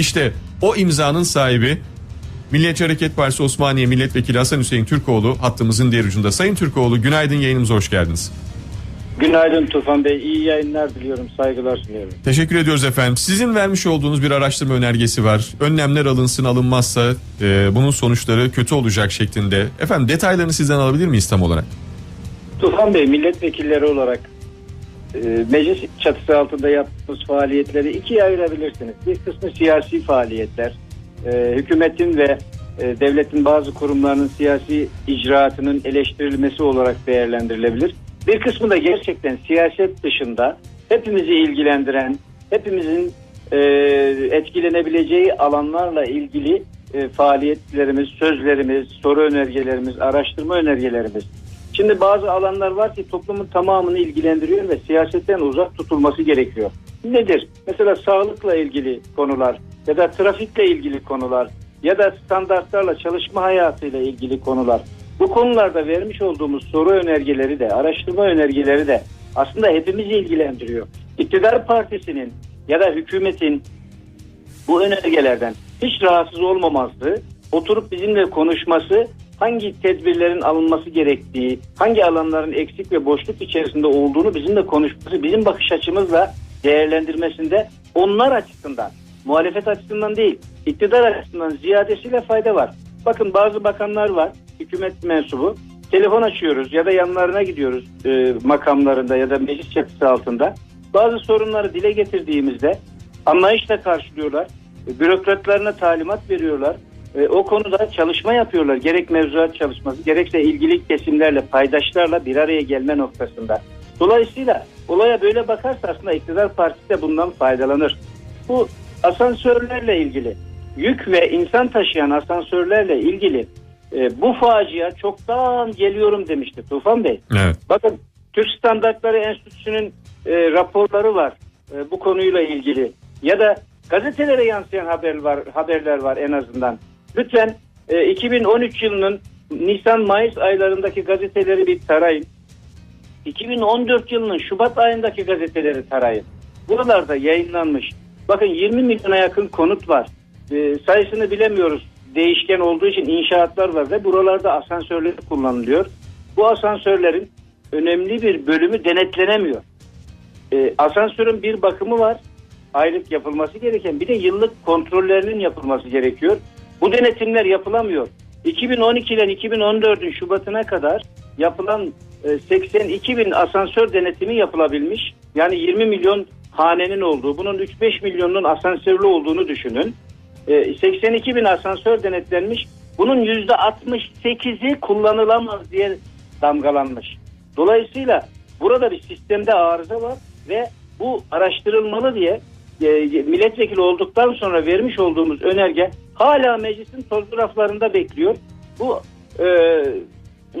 İşte o imzanın sahibi Milliyetçi Hareket Partisi Osmaniye Milletvekili Hasan Hüseyin Türkoğlu hattımızın diğer ucunda. Sayın Türkoğlu günaydın yayınımıza hoş geldiniz. Günaydın Tufan Bey. İyi yayınlar diliyorum. Saygılar sunuyorum. Teşekkür ediyoruz efendim. Sizin vermiş olduğunuz bir araştırma önergesi var. Önlemler alınsın alınmazsa e, bunun sonuçları kötü olacak şeklinde. Efendim detaylarını sizden alabilir miyiz tam olarak? Tufan Bey milletvekilleri olarak meclis çatısı altında yaptığımız faaliyetleri ikiye ayırabilirsiniz. Bir kısmı siyasi faaliyetler. E, hükümetin ve e, devletin bazı kurumlarının siyasi icraatının eleştirilmesi olarak değerlendirilebilir. Bir kısmı da gerçekten siyaset dışında hepimizi ilgilendiren, hepimizin e, etkilenebileceği alanlarla ilgili e, faaliyetlerimiz, sözlerimiz, soru önergelerimiz, araştırma önergelerimiz. Şimdi bazı alanlar var ki toplumun tamamını ilgilendiriyor ve siyasetten uzak tutulması gerekiyor. Nedir? Mesela sağlıkla ilgili konular ya da trafikle ilgili konular ya da standartlarla çalışma hayatıyla ilgili konular. Bu konularda vermiş olduğumuz soru önergeleri de, araştırma önergeleri de aslında hepimizi ilgilendiriyor. İktidar partisinin ya da hükümetin bu önergelerden hiç rahatsız olmaması, oturup bizimle konuşması, hangi tedbirlerin alınması gerektiği, hangi alanların eksik ve boşluk içerisinde olduğunu bizimle konuşması, bizim bakış açımızla değerlendirmesinde onlar açısından, muhalefet açısından değil, iktidar açısından ziyadesiyle fayda var. Bakın bazı bakanlar var, hükümet mensubu. Telefon açıyoruz ya da yanlarına gidiyoruz e, makamlarında ya da meclis çatısı altında. Bazı sorunları dile getirdiğimizde anlayışla karşılıyorlar. E, bürokratlarına talimat veriyorlar. E, o konuda çalışma yapıyorlar. Gerek mevzuat çalışması gerekse ilgili kesimlerle, paydaşlarla bir araya gelme noktasında. Dolayısıyla olaya böyle bakarsa aslında iktidar partisi de bundan faydalanır. Bu asansörlerle ilgili, yük ve insan taşıyan asansörlerle ilgili e, bu facia çoktan geliyorum demişti Tufan Bey. Evet. Bakın Türk Standartları Enstitüsü'nün e, raporları var e, bu konuyla ilgili ya da gazetelere yansıyan haber var haberler var en azından. Lütfen e, 2013 yılının Nisan-Mayıs aylarındaki gazeteleri bir tarayın. 2014 yılının Şubat ayındaki gazeteleri tarayın. Buralarda yayınlanmış. Bakın 20 milyona yakın konut var. E, sayısını bilemiyoruz. Değişken olduğu için inşaatlar var ve buralarda asansörler kullanılıyor. Bu asansörlerin önemli bir bölümü denetlenemiyor. E, asansörün bir bakımı var. Aylık yapılması gereken bir de yıllık kontrollerinin yapılması gerekiyor. Bu denetimler yapılamıyor. 2012 ile 2014'ün Şubat'ına kadar yapılan e, 82 bin asansör denetimi yapılabilmiş. Yani 20 milyon hanenin olduğu, bunun 3-5 milyonun asansörlü olduğunu düşünün. E, 82 bin asansör denetlenmiş. Bunun %68'i kullanılamaz diye damgalanmış. Dolayısıyla burada bir sistemde arıza var ve bu araştırılmalı diye e, milletvekili olduktan sonra vermiş olduğumuz önerge hala meclisin toz raflarında bekliyor. Bu e,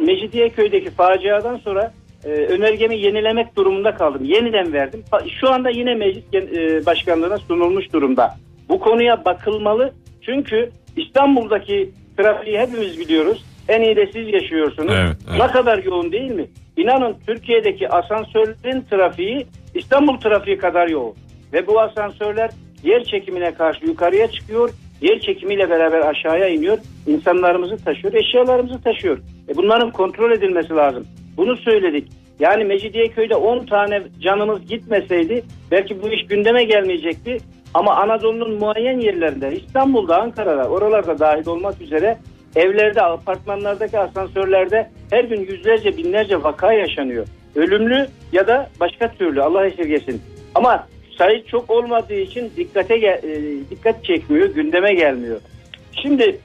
Mecidiyeköy'deki faciadan sonra e, önergemi yenilemek durumunda kaldım. Yeniden verdim. Şu anda yine meclis e, başkanlığına sunulmuş durumda. Bu konuya bakılmalı. Çünkü İstanbul'daki trafiği hepimiz biliyoruz. En iyi de siz yaşıyorsunuz. Evet, evet. Ne kadar yoğun değil mi? İnanın Türkiye'deki asansörlerin trafiği İstanbul trafiği kadar yoğun. Ve bu asansörler yer çekimine karşı yukarıya çıkıyor. Yer çekimiyle beraber aşağıya iniyor. İnsanlarımızı taşıyor, eşyalarımızı taşıyor. E bunların kontrol edilmesi lazım. Bunu söyledik. Yani Mecidiyeköy'de 10 tane canımız gitmeseydi belki bu iş gündeme gelmeyecekti. Ama Anadolu'nun muayyen yerlerinde İstanbul'da, Ankara'da, oralarda dahil olmak üzere evlerde, apartmanlardaki asansörlerde her gün yüzlerce, binlerce vaka yaşanıyor. Ölümlü ya da başka türlü Allah esirgesin. Ama sayı çok olmadığı için dikkate e, dikkat çekmiyor, gündeme gelmiyor. Şimdi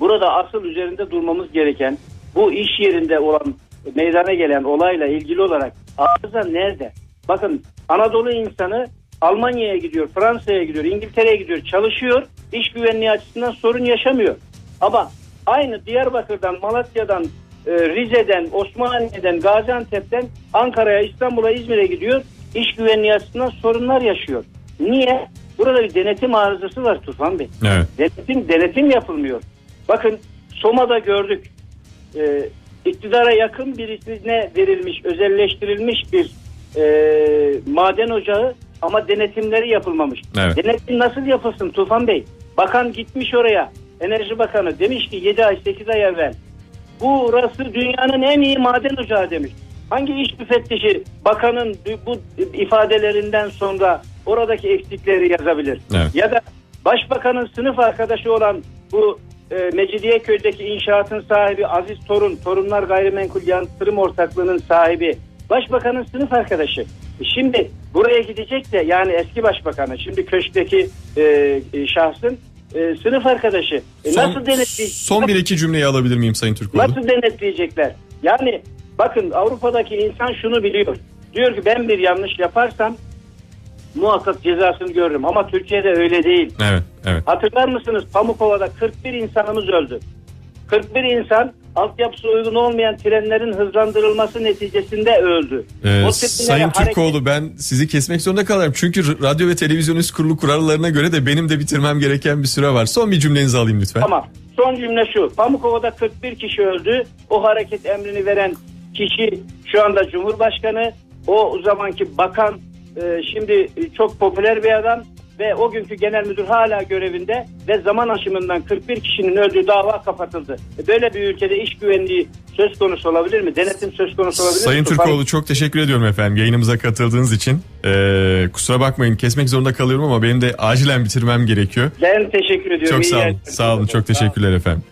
burada asıl üzerinde durmamız gereken bu iş yerinde olan meydana gelen olayla ilgili olarak arıza nerede? Bakın Anadolu insanı Almanya'ya gidiyor, Fransa'ya gidiyor, İngiltere'ye gidiyor, çalışıyor. İş güvenliği açısından sorun yaşamıyor. Ama aynı Diyarbakır'dan, Malatya'dan, e, Rize'den, Osmaniye'den, Gaziantep'ten Ankara'ya, İstanbul'a, İzmir'e gidiyor. İş güvenliği açısından sorunlar yaşıyor. Niye? Burada bir denetim arızası var Tufan Bey. Evet. Denetim, denetim yapılmıyor. Bakın Soma'da gördük. Ee, iktidara yakın birisine verilmiş, özelleştirilmiş bir e, maden ocağı ama denetimleri yapılmamış. Evet. Denetim nasıl yapılsın Tufan Bey? Bakan gitmiş oraya. Enerji Bakanı demiş ki 7 ay 8 ay evvel burası dünyanın en iyi maden ocağı demiş. Hangi iş müfettişi bakanın bu ifadelerinden sonra oradaki eksikleri yazabilir? Evet. Ya da başbakanın sınıf arkadaşı olan bu e, Mecidiyeköy'deki inşaatın sahibi Aziz Torun, Torunlar Gayrimenkul Yatırım Ortaklığı'nın sahibi başbakanın sınıf arkadaşı. E Şimdi buraya gidecek de yani eski başbakanı şimdi köşkteki e, e, şahsın e, sınıf arkadaşı. E, Son, nasıl denetleyecek? son bir iki cümleyi alabilir miyim Sayın Türkoğlu? Nasıl denetleyecekler? Yani bakın Avrupa'daki insan şunu biliyor. Diyor ki ben bir yanlış yaparsam muhakkak cezasını görürüm. Ama Türkiye'de öyle değil. Evet, evet. Hatırlar mısınız Pamukova'da 41 insanımız öldü. 41 insan altyapısı uygun olmayan trenlerin hızlandırılması neticesinde öldü. Ee, O Sayın hareket- Türkoğlu ben sizi kesmek zorunda kalırım. Çünkü Radyo ve Televizyon Üst Kurulu kurallarına göre de benim de bitirmem gereken bir süre var. Son bir cümlenizi alayım lütfen. Tamam. Son cümle şu. Pamukova'da 41 kişi öldü. O hareket emrini veren kişi şu anda Cumhurbaşkanı. O zamanki bakan e, şimdi çok popüler bir adam ve o günkü genel müdür hala görevinde ve zaman aşımından 41 kişinin öldüğü dava kapatıldı. E, Böyle bir ülkede iş güvenliği söz konusu olabilir mi? Denetim söz konusu olabilir Sayın mi? Türkoğlu çok teşekkür ediyorum efendim yayınımıza katıldığınız için. Ee, kusura bakmayın kesmek zorunda kalıyorum ama benim de acilen bitirmem gerekiyor. Ben teşekkür ediyorum. Çok İyi sağ olun. Sağ olun. Çok teşekkürler efendim.